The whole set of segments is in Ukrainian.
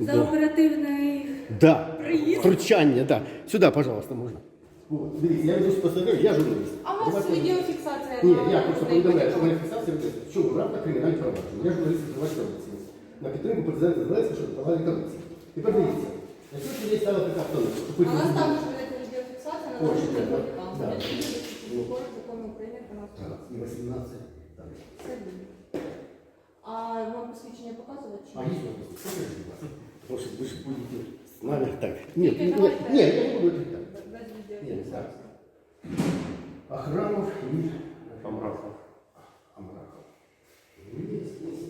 за Да. оперативний Да. Приїзд. Втручання, да. Сюди, пожалуйста, можна. От, дивіться, я веду спостережу, я журналіст. А у вас Давайте- відеофіксація Ні, на я просто людей повідомляю, що в мене подібна? фіксація ведеться. В чому правда кримінальне провадження? Я журналіст інформаційної поліції. На підтримку президента Зеленського щодо провадження корупції. Тепер дивіться, якщо тоді стала така обстановка, що А потім... у нас також ведеться відеофіксація на Ой, нашому да, телеканалі. да. Закону України про нас. Так, І 18. Так. Це вільно. А вам посвідчення показувати чи А ні? есть вопрос? Покажите, будь ласка. Потому что вы же будете с нами так. Нет, Тільки нет, давайте нет, я не буду это так. Без Нет, відеофіксації. так. Охранов и Амрахов. Амрахов. Есть, есть.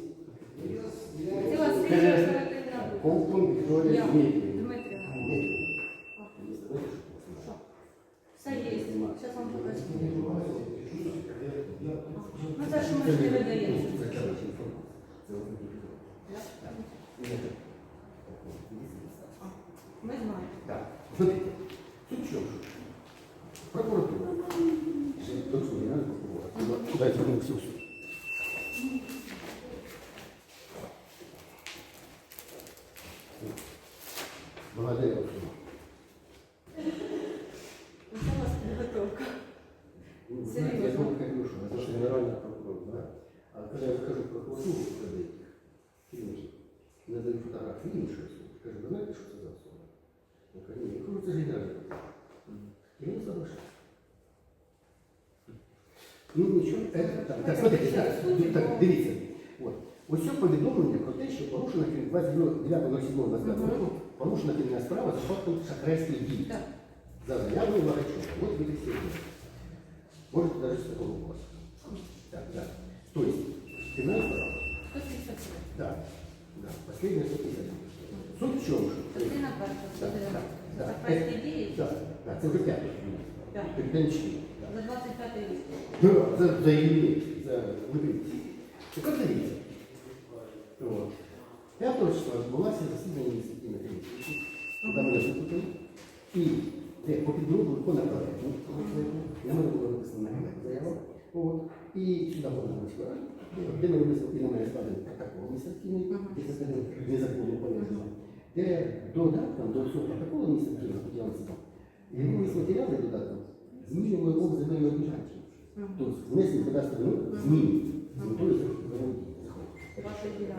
Це у вас слідча оперативна група. Колтун Виктория Я. Дмитриевна. Дмитрівна. Дмитриевна. Ага. Не знаете, что Все є. Зараз вам покажу. это? Ну це ж ми ж не видаємо. Да? Ну нічого, это, так, так, смотрите, так, так, дивіться. От. Ось це повідомлення про те, що порушена 29.07.25 року порушена кримінальна справа за фактом шахрайських дій. Так. За заявою Ларачова. Вот вы все Можете даже с такого вас. Так, да. То есть, криминальная справа? 153. Да. Да. Последняя 150. Суть в чому? Частина перша. Так, так, так. Захарські дії. Да, да, це вже п'яте. Так. Переданчики. За 25 рік. Да, за, за її, за вибивці. Тепер дивіться. От. 5 числа відбулося засідання ініціативної комісії. Куди мене викликали. І де по підгрупу виконав проєкту. На мене було написано на заяву. От. І сюди можна було де ми винесли на мене складений протокол адміністративний, де це незаконно пов'язано. Де додатком до всього протоколу адміністративного поділянця, його весь матеріали додатком змінювали обсяг земельної ділянки. Тобто внесені кадастрові номер зміни.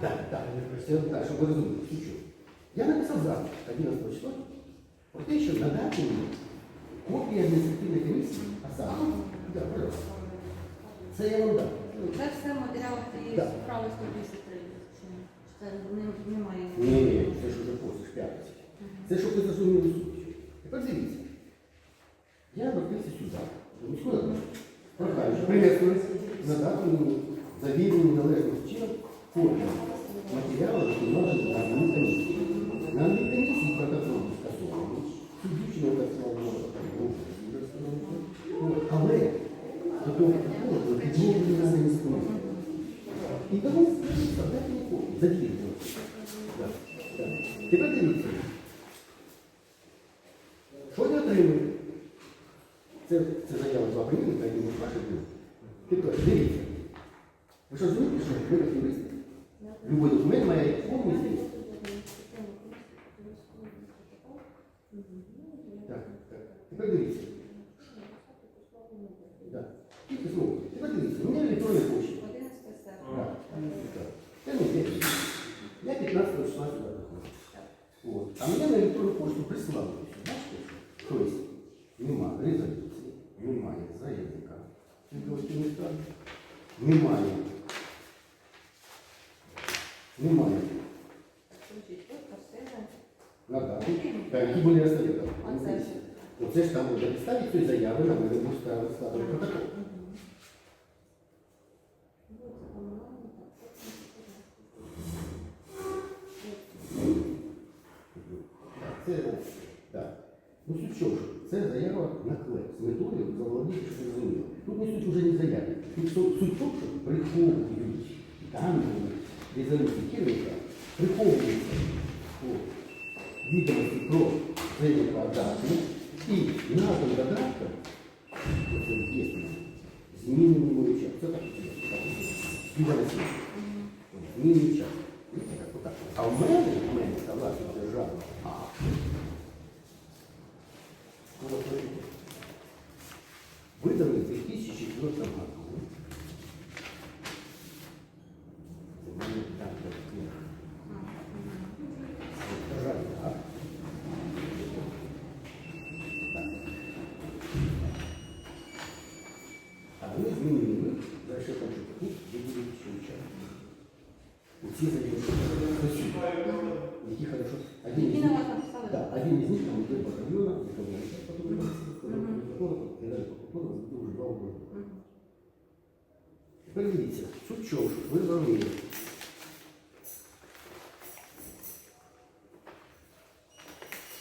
Так, так, так, щоб ви розуміли, що. Я написав запит 11 числа про те, що надати мені копію адміністративної комісії, а саме, да, пожалуйста. це я вам дам. Це все матеріали цієї справи 153. Чи Це не- немає. Ні, ні, це уже после, ж п'ятниці. Це щоб ви зрозуміли суть. Тепер дивіться. Я обратился сюда. ради. Прохаю, приветствую, надати мені завірені належним чином копію матеріалу, які належать на комісії. На комісії протокол скасований. Цю дівчину працювала на протокол. Але до того протоколу було підмовлені на міському. І тому дайте мені копію, завірені. Так, так. Тепер дивіться. Що я отримую? Це, це заява два примірника, які ми ваші були. Тепер дивіться. Ви що розумієте, що ви як юрист? Любой документ має повний зміст. Так, так. Тепер дивіться. Так. Тільки знову. Тепер дивіться. У мене електронна почта. 11 серпня. Так. Так. Це не десь. Я 15 числа сюди заходжу. Вот. А мне на электронную почту прислали. Бачите? То есть нема резолюції, немає заявника. Відповідь не стане. Немає. Немає. Так, які були це? Оце ж там вже підставить цієї заяви на не був ставити протокол. Це, так. Ну суть в чому? ж? Це заява на клеп з метою заволодіти, щоб ви розуміли. Тут не суть вже не заяви. Тут суть суть в тому, що приховують там резолюції керівника, приховуються о, відомості про заявника дату і назву додатка, оце є змінені час. Це так, це так. Змінений час. Змінений час. Ось так от. так. А в мене, в мене, та власність державна, а. Вот, смотрите. Выданы в 2004 году.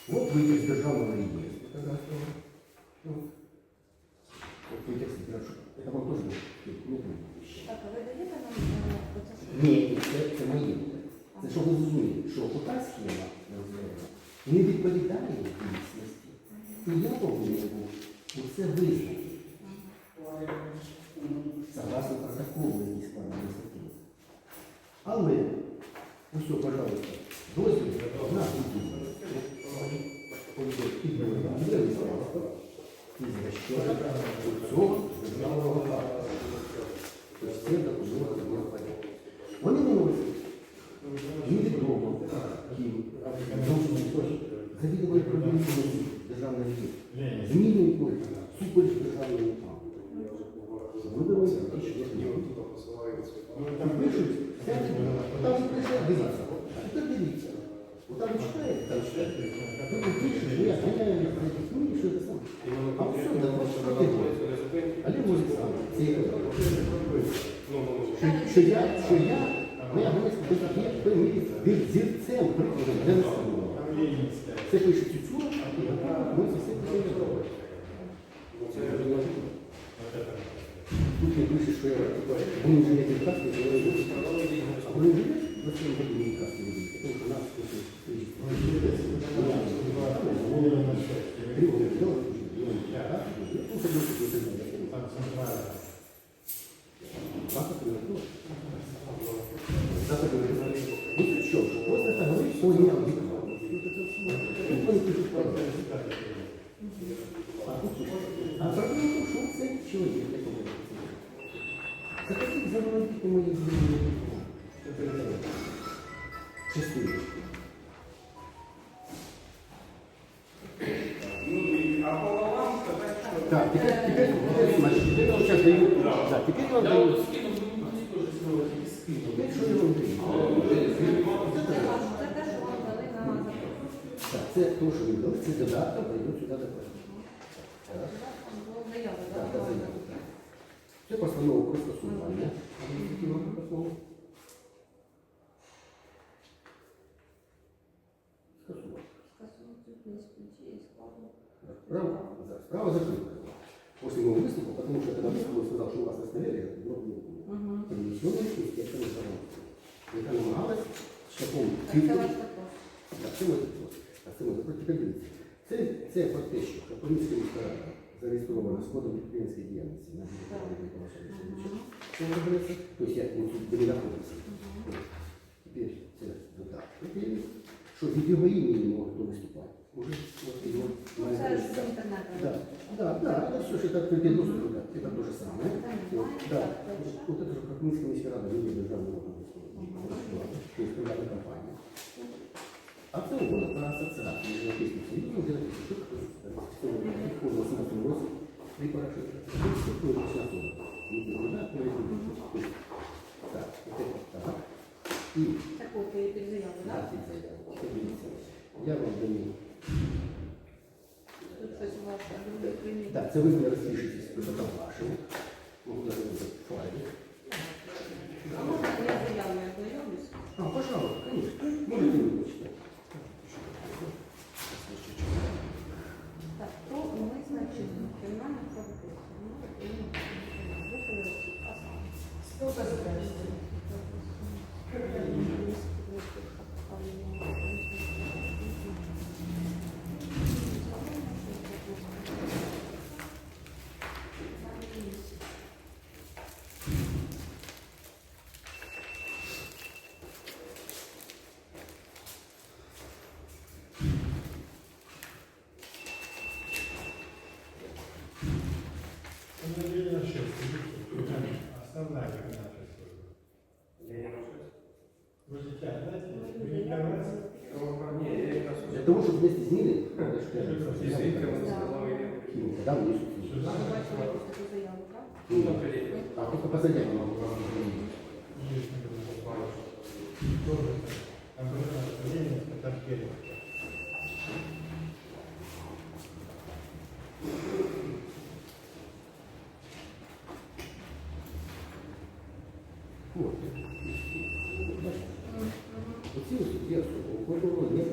От витяг з державного. Ну, От витяг з державного. Це вам теж не буде. Так, а ви даєте нам оце що? Ні, це, це моє. Це що ви зрозуміли, що ота схема розглядана не відповідає дійсності. І я повинен був усе визнати. Согласно протоколу, який складений статті. Але, усе, пожалуйста, дозвіл на будівлю. Цього державного акту. Тобто це документ було порядку. Вони не носять. Невідомо, ким, завідували проблеми державної рівні. Змінюють ті, що є. Там пишуть, там пише, дивіться. А тепер дивіться. Там читаєте, там читаєте. А потім пише, що я зганяю що це саме. А все, ти Але може саме. Що, я, що я, моя громадська є зірцем прикладом для населення. Це пише цю і ми це все пишемо. Тут не пише, що я вони вже не підказки, що я йду. А вони вже на своєму году не підказки не будуть, тому що нас пише Три года сделал, ну, что будет, что это Завтра приведу. Завтра приведу. Ну ты что, просто это говорит, что не Захотів заволодіти мої землі. Частину. Так, теперь, теперь, теперь, значит, теперь я сейчас даю, да, теперь я вам даю, теперь что я вам даю? Це те, що. Так, ви дали, це додаток, прийдуть сюди до проекту. Там було заяви, Так, так? так, заяву, так. Це постанова про скасування. Адміністративного постанову. Скасувати. Скасують низькі складу. Справа, да, справа закрыта. После моего выступа, потому что когда выступил, сказал, что у вас остановили, я говорю, не буду. Угу. Перенесенный инспектор информации. Яка намагалась шляхом Так, це ваш запрос. Так, це ми а це ми тепер дивіться. Це, це про те, що Капонівська міська рада зареєстрована з кодом підприємської діяльності на Мгм. Це робиться, тобто як він тут не знаходиться. Тепер це додаток. Тепер, що від його імені може хто виступати. Уже от його Ну, має Це ж бути. з інтернету. Да, да, да, это все, что это открытый доступ, да, это то же самое. Вот, да, вот это же как Минская міська рада, люди державного то есть приватная компания. А це угодно про асоціацію між Європейським Союзом, де написано, що Я вам даю Так. Да, це ви не розпишетесь при фотографії. якусь таку заяву, так? Ну, А тільки по заяві могу вам змінити. Вот. Оці ось є особи, у кожного є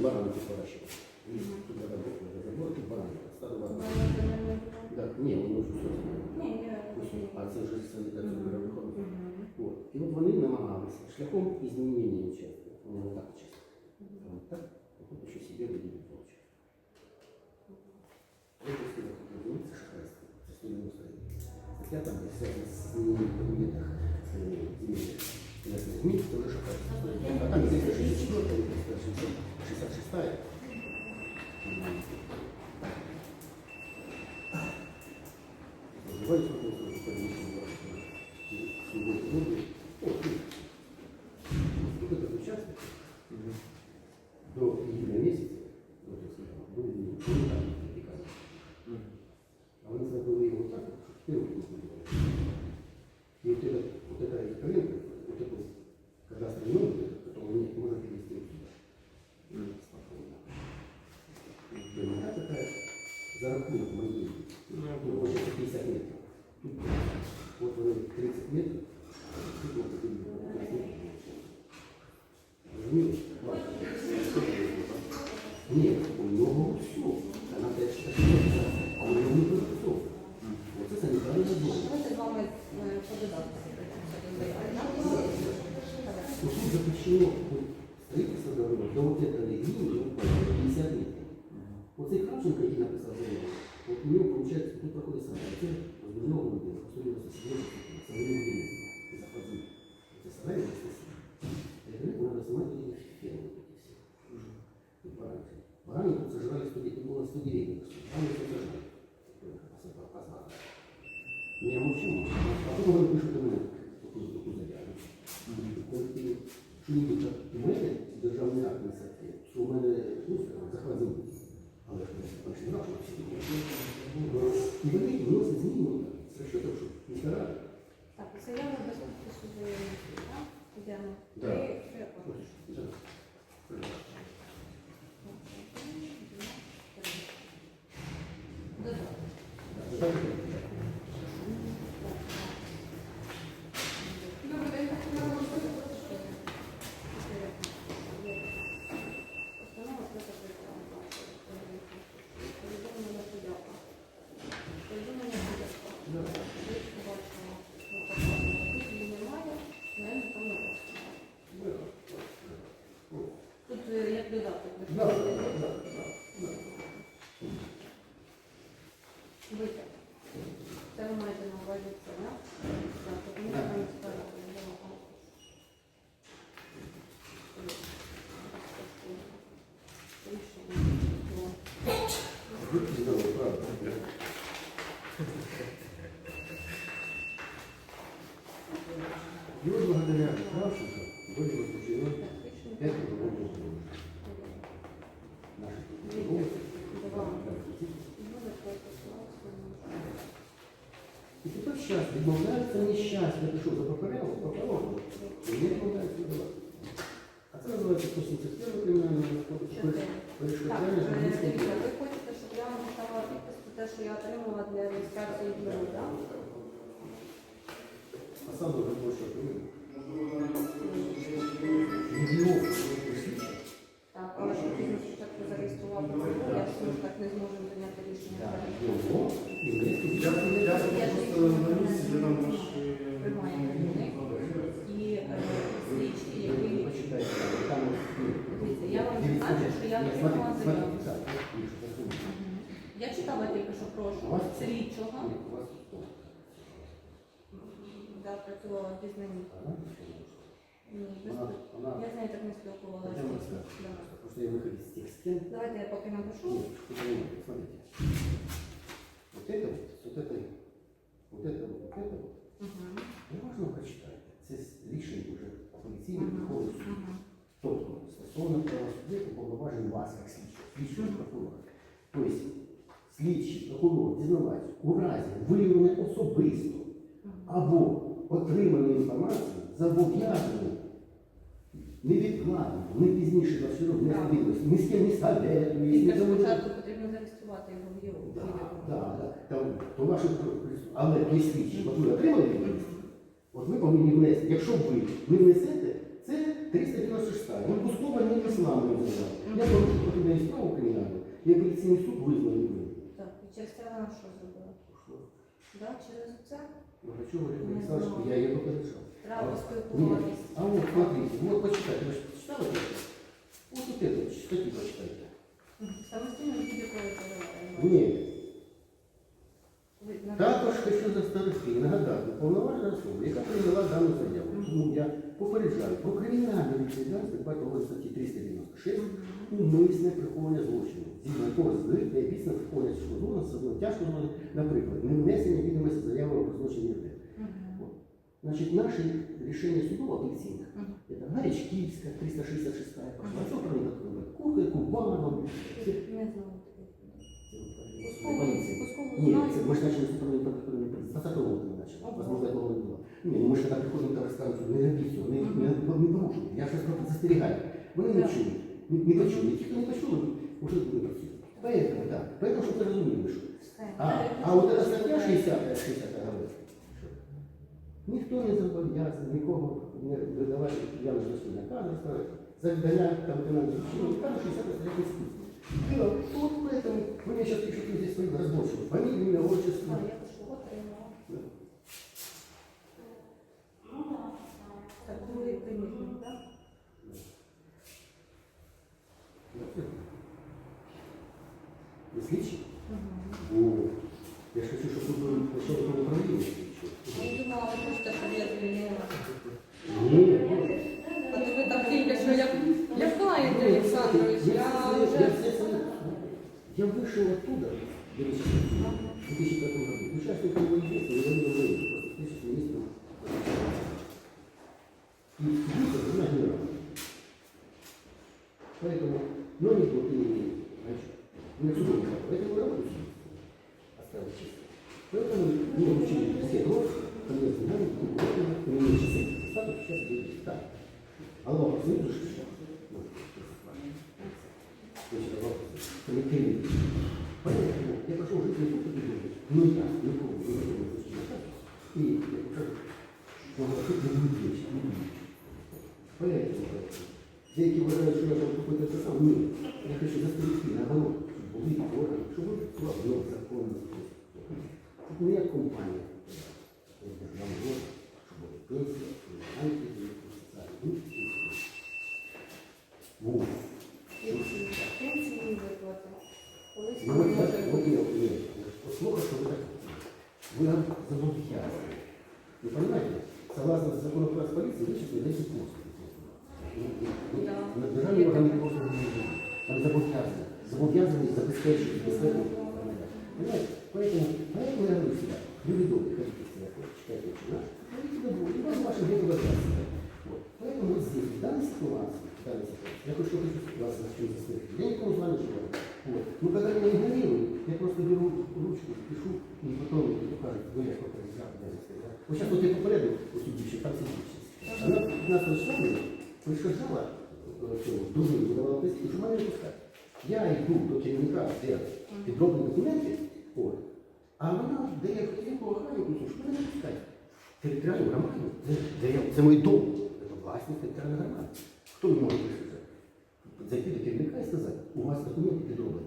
баранки хорошо. Туда работает. Вот и баранки. Стадова. Да, не, он уже все. А це вже все добре виходить. От. І от вони намагалися шляхом змінення участка. Вони так чисто. Вот так, вот еще себе будет получать. Это все называется шахрайство, системное устроение. Хотя там есть связано с изменением предметах земельных. Изменить тоже шахрайство. А там здесь даже есть четвертое, 66 Називається у нього, виходить, тут проходить сарай. Це розбудова будинку, 197 самої будинку. І заходить. Це сарай, і це сарай. Я говорю, надо снимать эти фермы, вот эти все. Тут баранки. Бараны тут сожрали 100 деревьев, было 100 деревьев. Бараны тут сожрали. Посыпал, позвал. Ну, я молчу, молчу. А потом он пишет у мене таку, таку заяву. Коли що ніби у І відмовляється нещастя, пішов за попередом, і не відмовляється давати. А це називається 171 кримінального кодексу. Так, Перешкоджання е, дивіться, ви хочете, щоб я вам поставила підпис про те, що я отримала для реєстрації бюро, так? А саме прийму. Мільйон. Я читала тільки, що прошу У вас? слідчого, Ні, у вас тут. да, працювала в дізнанні. Вона? Ні, без- Вона, вона, Я з нею так не спілкувалася. Хотя бы сказать. Да. потому что я выхожу из тех стен. Давайте я поки напишу. Нет, что понимаете, смотрите. Вот это вот, вот это, вот это вот, вот это вот. Угу. Уважно прочитайте. Це рішення вже апеляційний Мгм. приходить. Мгм. Тобто, стосовно правосуддя слідчого прокурора. Тобто слідчий прокурор, дізнавач у разі виявлення особисто або отриманої інформації зобов'язаний невідкладно, не пізніше 24 років, не Так. ні з ким не советує, не заводить. спочатку потрібно зареєструвати його в ЄУ. Так, так, так. То ваше, але той слідчий, от ви отримали відомість, от ви повинні внести. Якщо ви не внесете, це 396. Він Кускова не ісламу не взяв. Я проти неї справу кримінальну, і апеляційний суд визнав через це вона що зробила? Що? Да, через це Ну, а чого Олег Александрович, я її попереджав. треба Нет. поспілкуватись. А вот, смотрите, вот почитайте, вы же почитали это? Вот вот это, статьи почитайте. Самостійно будь-якої подавали. Нет. Ви на- Також хочу застерегти, і нагадати, повноважна особа, яка прийняла дану заяву. Тому я попереджаю про кримінальну відповідальність передбаченого статті 396 умисне приховування злочину. Згідно якого зберігти обіцяне приховування злочину особливо тяжкого, наприклад, не внесення відомості заяви про злочин ЄРДР. Мгм. Значит, наши решения судов апелляционных, Мгм. это Горячкивская, 366 пошла, все правильно, Кухарь, Кубанов, все. Не знаю таких. Полиция. Пускову Нет, знаю. это мы же начали с управления протокольной полиции. 20 года мы начали. Возможно, этого не было. Не, ну мы же когда приходим, то рассказывают, не робіть цього, не, не, не порушуйте. Я щось просто застерігаю. Вони не Так. чують. Не, не почули. Ті, хто не почули, вже не працюють. Поэтому, да. Поэтому, щоб ви розуміли, що Все. А, а вот эта статья 60, 60 говорит, що ніхто не зобов'язаний нікого не видавати явно злочинні накази, завдання там виконання злочину, там 60 статья Конституции. И вот вот поэтому вы мне сейчас пишете здесь свою разборчивость, фамилию, имя, отчество. А, я пишу, отримала. Так, другий примірник, так? Вы слідчі? Угу. О, я ж хочу, щоб ви були начальником управління. Я думала, ви хочете, щоб я звільнила. Ні, А то ви так тільки, що я лякаєте, Олександрович. Я я, вже... все свои- я вышел оттуда, в 2005 году, участником военных, не поэтому. Деякі вважають, що я там какой-то сам. Ні. Я хочу застерегти, наоборот, щоб були органи, щоб плавно, законно. Не як компанія. полиции, вы сейчас не дайте курс. Да. На державні органи просто не можуть. Там зобов'язані. Зобов'язані забезпечити безпеку. Понимаете? Поэтому, поэтому я говорю всегда, люди добрые, хотите себя, читайте очень наш, говорите добро, и вас ваши дети возрастают. Вот. Поэтому вот здесь, в данной ситуации, в данной ситуации, я хочу вас за чем засмотреть. Я никому знаю, что вот. Но когда меня игнорируют, я просто беру ручку, пишу, и потом покажут, ну я сколько я сказал. Вот сейчас вот я по порядку, вот тут девчонка, там сидит сейчас. Она 15 числа пришкажала, дуже подавала тест, що мене не пускати. Я йду до керівника, де підроблені документи, а вона дає вказівку охраннику, що мене не пускати. Територіальну громаду, це, я, це мій дом, це власність територіальної громади. Хто мені може прийшти? Зайти до керівника і сказати, у вас документи підроблені.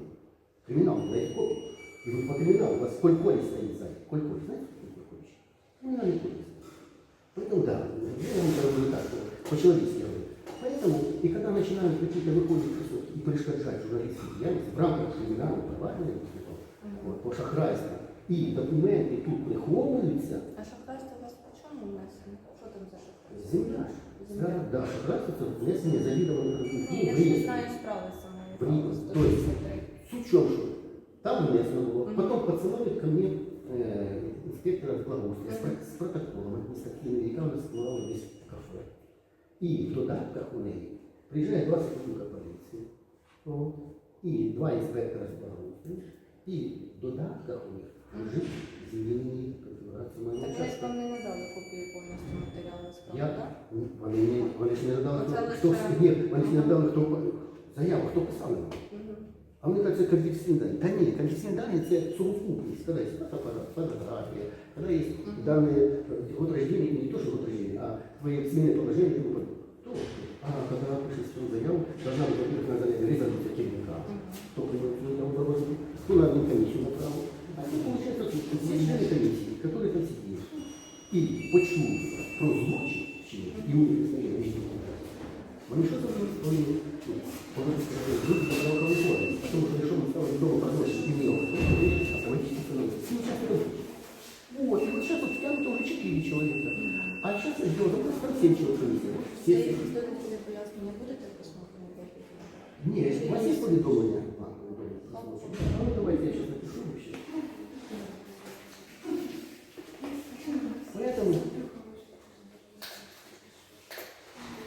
Кримінал, дає копію. І ви по криміналу, у вас коль-коль стоїть ззаді. Коль-коль, знаєте, коль-коль? Кримінальний кодекс. Поэтому да, я вам говорю так, что по-человечески говорю. Поэтому, и когда начинают какие-то выходить и перешкоджать журналистские деятельности в рамках криминального провадження, вот, по шахрайству, і документи тут приховуються, А шахрайство у вас по чому внесено? Що там за шахрайство? земля. Да, да, шахрайство це внесення завідомо Ні, я ж не знаю справи самої. Блин, то есть, суть в чем, что там внесено было, Мгм. потом подсылают ко мне э, инспектора благоустройства с, про- с протоколом административным, яка у нас складала десь в кафе. І в додатках у неї приїжджає 20 чоловік поліції. От. і два інспектора з благоустрою, і в додатках у них лежить змінені конфігурації Так моєму ви ж участку. вам не надали копію повністю матеріалу справи, Я, так? вони, не- вони ж не надали, Оце хто, лише хто, прямо. ні, вони ж не надали, хто заяву, хто писав на мене. Мгм. А вони кажуть, це конфіденційні дані. Та ні, конфіденційні дані це совокупність, коли є фотоапарат, когда есть данные год рождения, не то, что год рождения, а твои сімейне положения подобне. То, а когда пишеш свою заяву, должна быть, во-первых, надо резолюція керівника,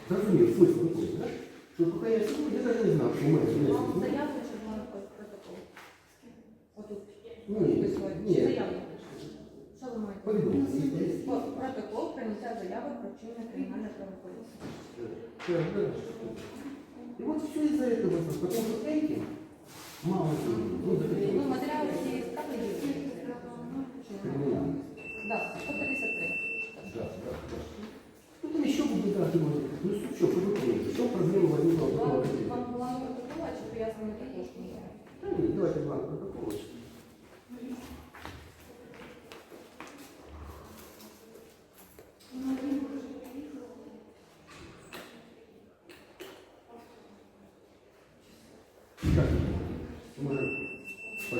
Разумею, смысл какой, да? Что пока я сижу, я даже не знал, что у меня Вам есть. заяву чи вам протокол? Отут. Ну, Підписувати. ні. Чи заяву? Що ви маєте? Повідомлення є. О, Протокол прийняття заяви про вчинення кримінального правопорушення. Да, да. И вот все из-за этого, потому что этим мало денег. Ну, Ну, захотели матеріали цієї справи є. криминальность. Так, 153. каждый год. Ну, что, вы понимаете, что проблема возникла в таком ответе? Вам план протокола, чи пов'язано таке, що не є? Да нет, давайте план протокола. Я можу, що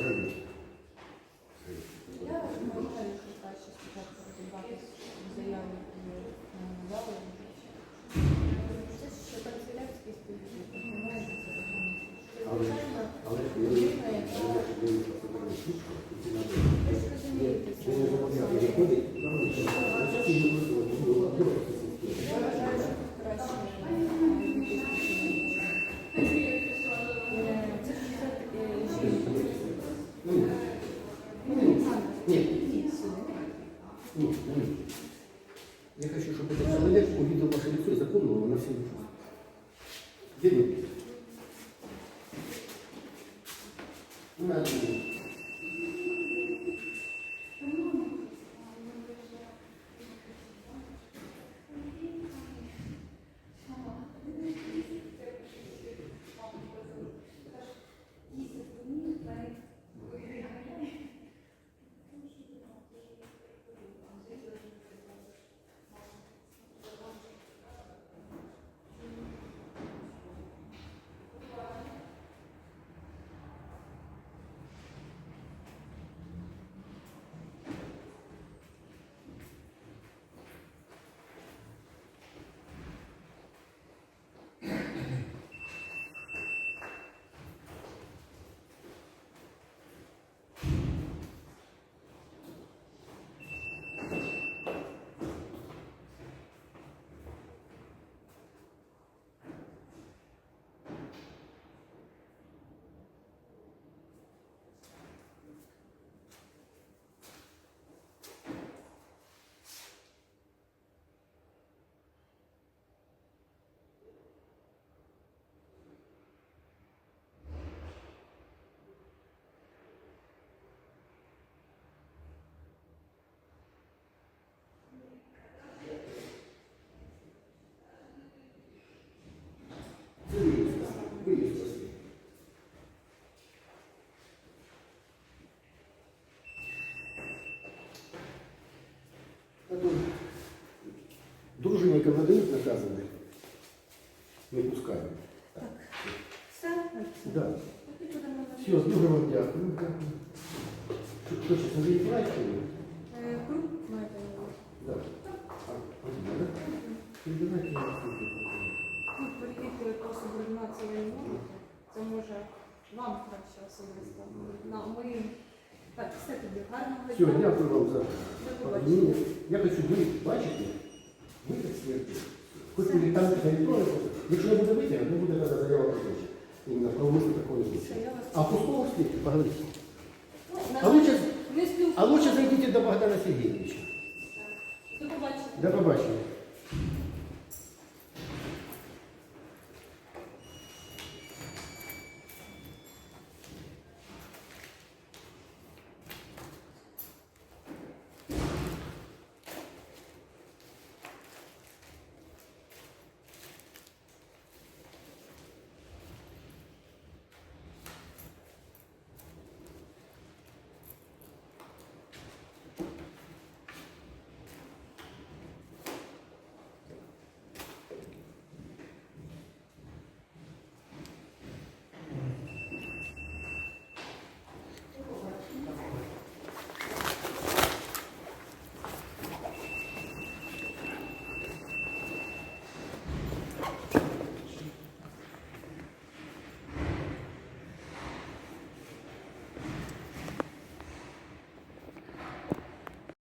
краще. Дружинникам надають наказаны, не пускають. Все, Да. Все, дуже вам дякую. Дякую. Що? Е, маєте на. Да. А, Вадим. Передавайте я вас Ну, перевірити по субординації ви не можете. Це може вам краще особисто. На ми... Так, все тоді гарного Все, дня. дякую вам за розуміння. Я хочу ви бачити, ви експерти. Хоч і там територію, якщо не буде витягнути, не буде така заява про. Именно про мысль такой Все, А Пускова встретите, поговорите. Ну, А лучше-. А лучше зайдите до Богдана Сергеевича. До побачення. До побачення.